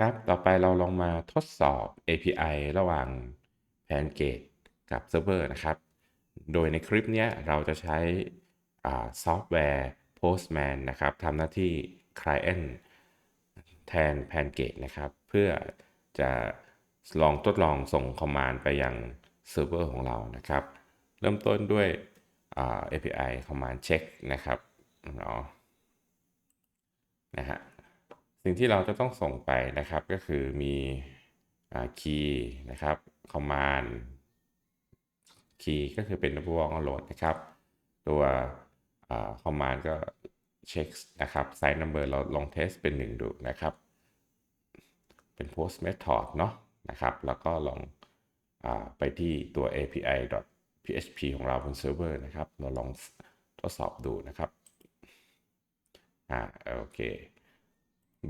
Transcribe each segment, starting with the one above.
ครับ ต่อไปเราลองมาทดสอบ API ระหว่าง Pancake กับเซิร์ฟเวอร์นะครับ โดยในคลิปนี้เราจะใช้ซอฟต์แวร์ Postman นะครับทำหน้าที่ Client แทน Pancake นะครับ เพื่อจะลองทดลองส่งคอมมานด์ไปยังเซิร์ฟเวอร์ของเรานะครับ เริ่มต้นด้วย API command check นะครับเนาะนะฮะ สิ่งที่เราจะต้องส่งไปนะครับก็คือมีคีย์นะครับ command คีย์ก็คือเป็น w o r k load นะครับ ตัว command ก็เช็คนะครับ site number เราลองเทสเป็น 1 ดูนะครับ เป็น post method เนาะนะครับ แล้วก็ลองอไปที่ตัว api php ของเราบนเซิร์ฟเวอร์นะครับ เราลองทดสอบดูนะครับ อ่าโอเค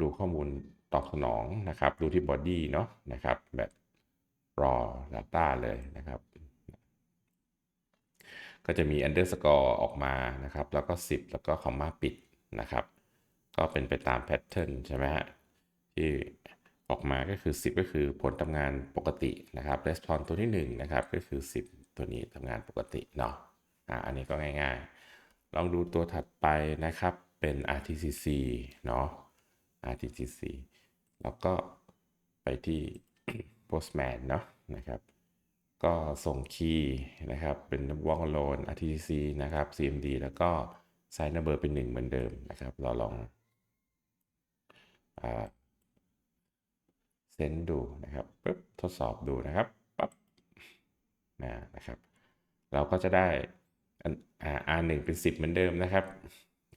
ดูข้อมูลตอบสนองนะครับ ดูที่ body เนาะนะครับแบบ raw data เลยนะครับ ก็จะมี underscore ออกมานะครับ แล้วก็ 10 แล้วก็คอมมาปิดนะครับ ก็เป็นไปตามแพทเทิร์นใช่ไหมฮะที่ออกมาก็คือ 10 ก็คือผลทำงานปกตินะครับ response ตัวที่ 1 นะครับ ก็คือ 10 ตัวนี้ทำงานปกติเนาะอ่าอันนี้ก็ง่ายๆ ลองดูตัวถัดไปนะครับเป็น RTCC เนาะ RTCC แล้วก็ไปที่ Postman เนาะนะครับ ก็ส่งคีย์นะครับเป็น walk alone RTCC นะครับ CMD แล้วก็ sign number เป็น 1 เหมือนเดิมนะครับ เราลองเซนดูนะครับปึ๊บทดสอบดูนะครับปั๊บนะนะครับ เราก็จะได้ R1 เป็น 10 เหมือนเดิมนะครับ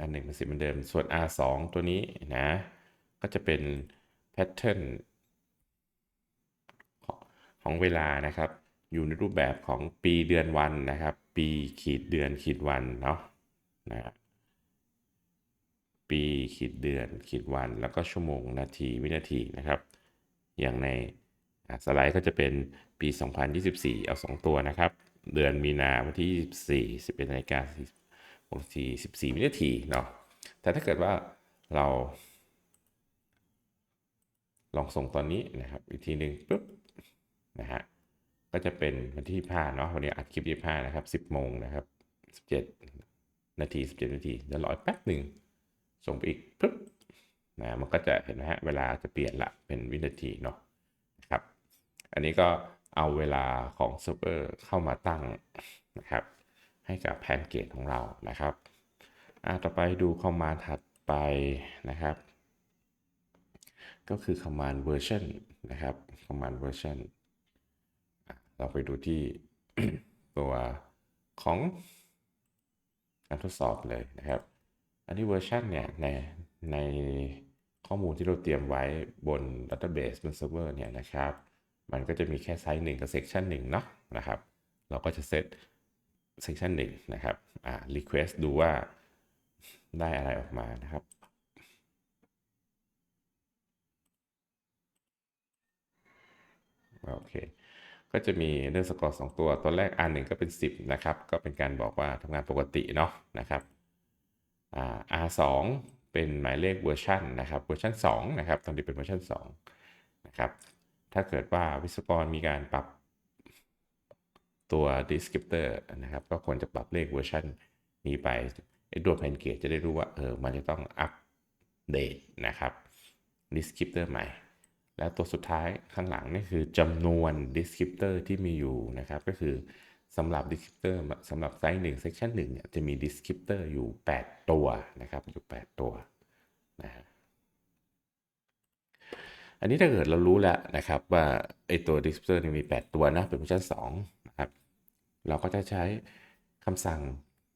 R1 เป็น 10 เหมือนเดิม ส่วน R2 ตัวนี้นะ ก็จะเป็นแพทเทิร์นของเวลานะครับ อยู่ในรูปแบบของปีเดือนวันนะครับ ปีขีดเดือนขีดวันเนาะนะปีขีดเดือนขีดวัน แล้วก็ชั่วโมงนาทีวินาทีนะครับ อย่างในสไลด์ก็จะเป็นปี 2024 เอา 2 ตัวนะครับ เดือนมีนาวันที่ 24 11นาฬิกา14วินาทีเนาะแต่ถ้าเกิดว่าเรา ลองส่งตอนนี้นะครับ อีกทีหนึ่งปุ๊บนะฮะก็จะเป็นวันที่ผ้าเนาะวันนี้อัดคลิปที่ผ้านะครับ10โมงนะครับ17นาที17นาทีเดี๋ยวรอแป๊บหนึ่งส่งไปอีกปุ๊บนะมันก็จะเห็นไหมฮะเวลาจะเปลี่ยนละเป็นวินาทีเนาะนะครับ อันนี้ก็เอาเวลาของเซิร์ฟเวอร์เข้ามาตั้งนะครับ ให้กับแพนเกตของเรานะครับอ่าต่อไปดูคอมมานด์ถัดไปนะครับ ก็คือ command version นะครับ command version เราไปดูที่ตัวของการทดสอบเลยนะครับ อันนี้เวอร์ชันเนี่ยในในข้อมูลที่เราเตรียมไว้บน Database บนเซิร์ฟเวอร์เนี่ยนะครับ มันก็จะมีแค่ไซส์หนึ่งกับเซกชันหนึ่งเนาะนะครับ เราก็จะเซตเซกชันหนึ่งนะครับ อ่า request ดูว่าได้อะไรออกมานะครับ โอเค ก็จะมีเรื่องสกอร์สตัวตัวแรก R1 ก็เป็น 10 นะครับ ก็เป็นการบอกว่าทำงานปกติเนาะนะครับ R2 เป็นหมายเลขเวอร์ชันนะครับเวอร์ชัน2นะครับตอนนี้เป็นเวอร์ชัน2นะครับถ้าเกิดว่าวิศวกรมีการปรับตัว descriptor นะครับ ก็ควรจะปรับเลขเวอร์ชันนี้ไปไอ้ตัวแพนเกจจะได้รู้ว่าเออมันจะต้องอัปเดตนะครับ descriptor ใหม่ แล้วตัวสุดท้ายข้างหลังนี่คือจำนวน descriptor ที่มีอยู่นะครับ ก็คือสำหรับ descriptor สำหรับไซส์1 section 1เนี่ยจะมี descriptor อยู่ 8 ตัวนะครับอยู่ 8 ตัวนะฮะอันนี้ถ้าเกิดเรารู้แล้วนะครับว่าไอตัว descriptor นี่มี 8 ตัวนะเป็นเวอร์ชัน2นะครับเราก็จะใช้คำสั่ง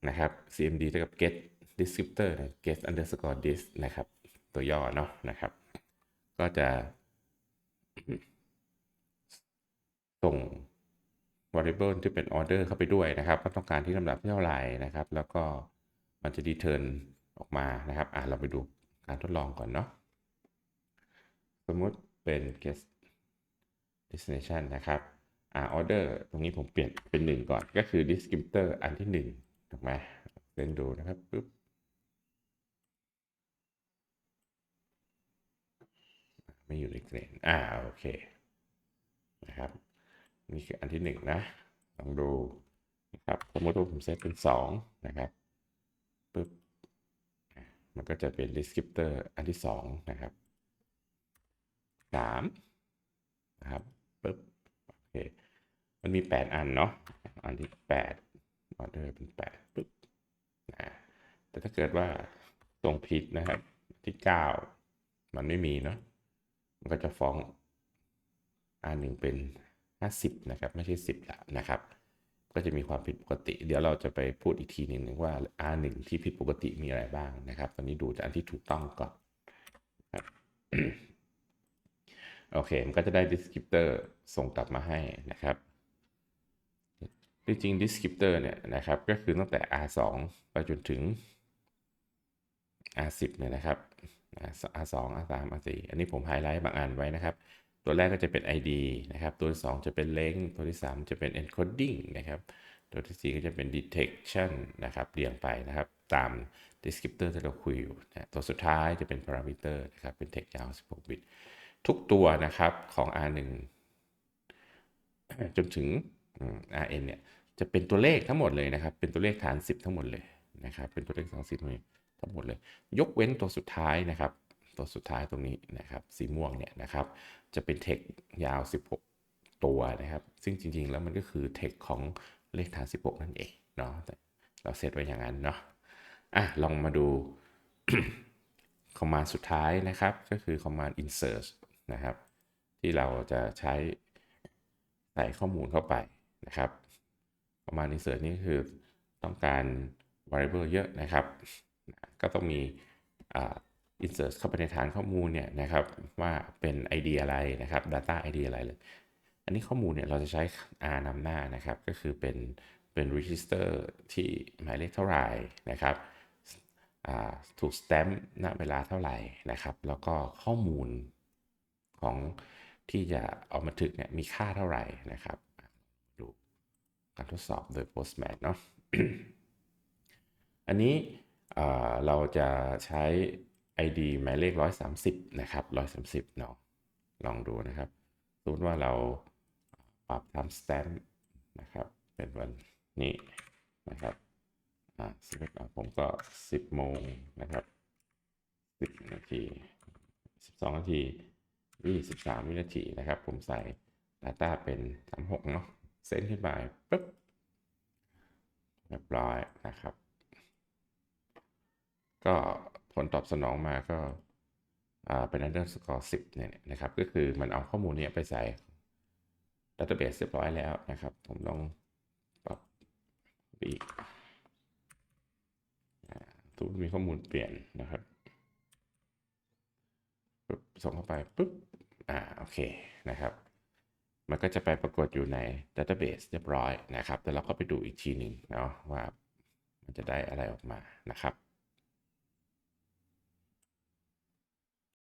นะครับ cmd เท่ากับ get descriptor get underscore dis นะครับ ตัวย่อเนาะนะครับ ก็จะ ส่ง variable ที่เป็น order เข้าไปด้วยนะครับว่าต้องการที่ลำดับเท่าไหร่นะครับ แล้วก็มันจะ return ออกมานะครับ อ่าเราไปดูการทดลองก่อนเนาะสมมุติเป็น guest destination นะครับอ่า order ตรงนี้ผมเปลี่ยนเป็น 1 ก่อนก็คือ descriptor อันที่1ถูกไหมเล่นดูนะครับปุ๊บไไม่อยู่ในเกรนอ่าโอเคนะครับ นี่คืออันที่หนึ่งนะ ลองดูนะครับสมมติว่าผมเซตเป็นสองนะครับปึ๊บมันก็จะเป็น descriptor อันที่สองนะครับสามนะครับปึ๊บโอเคมันมี 8 อันเนาะอันที่8ออเดอร์เป็น8ปึ๊บนะแต่ถ้าเกิดว่าตรงผิดนะครับ ที่ 9 มันไม่มีเนาะมันก็จะฟ้อง R1 เป็น 50 นะครับ ไม่ใช่ 10ละนะครับ ก็จะมีความผิดปกติ เดี๋ยวเราจะไปพูดอีกทีหนึ่งว่า R1 ที่ผิดปกติมีอะไรบ้างนะครับ ตอนนี้ดูจากอันที่ถูกต้องก่อนครับโอเค มันก็จะได้ descriptor ส่งกลับมาให้นะครับ จริงๆ descriptor เนี่ยนะครับ ก็คือตั้งแต่ R2 ไปจนถึง R10 เนี่ยนะครับ R2 R3 R4 อันนี้ผมไฮไลท์บางอันไว้นะครับ ตัวแรกก็จะเป็น ID นะครับ ตัวที่ 2 จะเป็น length ตัวที่ 3 จะเป็น encoding นะครับ ตัวที่ 4 ก็จะเป็น detection นะครับ เรียงไปนะครับ ตาม descriptor ที่เราคุยอยู่นะตัวสุดท้ายจะเป็น parameter นะครับ เป็น text ยาว 16 บิต ทุกตัวนะครับของ R1 จนถึง RN เนี่ย จะเป็นตัวเลขทั้งหมดเลยนะครับ เป็นตัวเลขฐาน 10 ทั้งหมดเลยนะครับ เป็นตัวเลขฐาน10ทั้งหมดเลย ยกเว้นตัวสุดท้ายนะครับ ตัวสุดท้ายตรงนี้นะครับ สีม่วงเนี่ยนะครับ จะเป็นเทคยาว 16 ตัวนะครับ ซึ่งจริงๆ แล้วมันก็คือเทคของเลขฐาน 16 นั่นเองเนาะแต่เราเซตไว้อย่างนั้นเนาะอะลองมาดูคอมมานด์สุดท้ายนะครับ ก็คือ command insert นะครับ ที่เราจะใช้ใส่ข้อมูลเข้าไปนะครับ command insert นี่คือต้องการ variable เยอะนะครับ ก็ต้องมี insert เข้าไปในฐานข้อมูลเนี่ยนะครับว่าเป็น ID อะไรนะครับ data ID อะไรเลย อันนี้ข้อมูลเนี่ยเราจะใช้ R นำหน้านะครับ ก็คือเป็นเป็น register ที่หมายเลขเท่าไหร่นะครับถูก stamp ณเวลาเท่าไหร่นะครับ แล้วก็ข้อมูลของที่จะเอามาถึกเนี่ยมีค่าเท่าไหร่นะครับดูการทดสอบโดย Postman เนาะอันนี้เราจะใช้ ID หมายเลข 130 นะครับ 130เนาะลองดูนะครับสมมติว่าเราปรับทำ stamp นะครับ เป็นวันนี้นะครับอ่าสิผมก็ 10 โมงนะครับ 10 นาที 12 นาที 23 วินาทีนะครับ ผมใส่ Data เป็น 36 เนาะเซนขึ้นไปปุ๊บเรียบร้อยนะครับ ก็ ผลตอบสนองมาก็เป็น underscore 10เนี่ยนะครับ ก็คือมันเอาข้อมูลนี้ไปใส่ database เบสเรียบร้อยแล้วนะครับ ผมลองปรับอีกทุกมีข้อมูลเปลี่ยนนะครับปุ๊บส่งเข้าไปปุ๊บ อ่า โอเคนะครับ มันก็จะไปปรากฏอยู่ใน database เรียบร้อยนะครับ แต่เราก็ไปดูอีกทีหนึ่งเนาะว่ามันจะได้อะไรออกมานะครับ